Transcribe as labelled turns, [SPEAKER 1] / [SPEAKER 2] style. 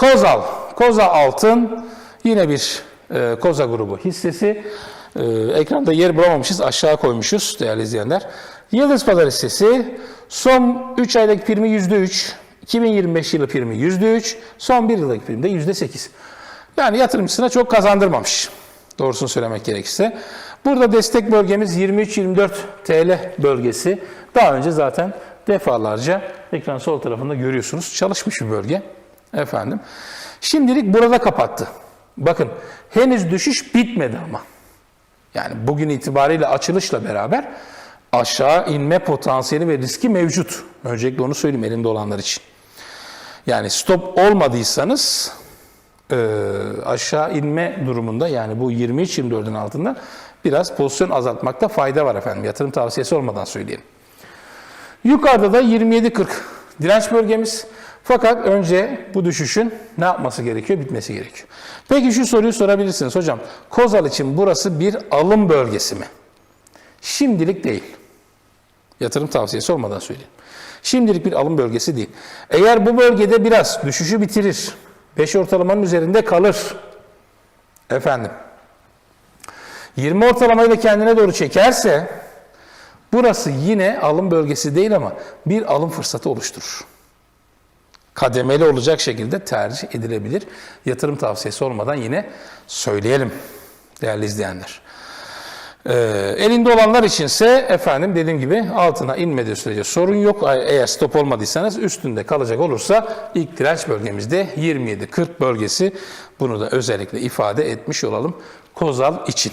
[SPEAKER 1] Kozal. Koza altın. Yine bir e, Koza grubu hissesi. E, ekranda yer bulamamışız. Aşağı koymuşuz değerli izleyenler. Yıldız Pazar hissesi. Son 3 aylık primi %3. 2025 yılı primi %3. Son 1 yıllık primi de %8. Yani yatırımcısına çok kazandırmamış. Doğrusunu söylemek gerekirse. Burada destek bölgemiz 23-24 TL bölgesi. Daha önce zaten defalarca ekran sol tarafında görüyorsunuz. Çalışmış bir bölge. Efendim. Şimdilik burada kapattı. Bakın henüz düşüş bitmedi ama. Yani bugün itibariyle açılışla beraber aşağı inme potansiyeli ve riski mevcut. Öncelikle onu söyleyeyim elinde olanlar için. Yani stop olmadıysanız e, aşağı inme durumunda yani bu 23-24'ün altında biraz pozisyon azaltmakta fayda var efendim. Yatırım tavsiyesi olmadan söyleyelim. Yukarıda da 27-40 direnç bölgemiz. Fakat önce bu düşüşün ne yapması gerekiyor? Bitmesi gerekiyor. Peki şu soruyu sorabilirsiniz hocam. Kozal için burası bir alım bölgesi mi? Şimdilik değil. Yatırım tavsiyesi olmadan söyleyeyim. Şimdilik bir alım bölgesi değil. Eğer bu bölgede biraz düşüşü bitirir, 5 ortalamanın üzerinde kalır, efendim, 20 ortalamayı da kendine doğru çekerse, burası yine alım bölgesi değil ama bir alım fırsatı oluşturur. Kademeli olacak şekilde tercih edilebilir. Yatırım tavsiyesi olmadan yine söyleyelim değerli izleyenler. Ee, elinde olanlar içinse efendim dediğim gibi altına inmediği sürece sorun yok. Eğer stop olmadıysanız üstünde kalacak olursa ilk direnç bölgemizde 27-40 bölgesi. Bunu da özellikle ifade etmiş olalım Kozal için.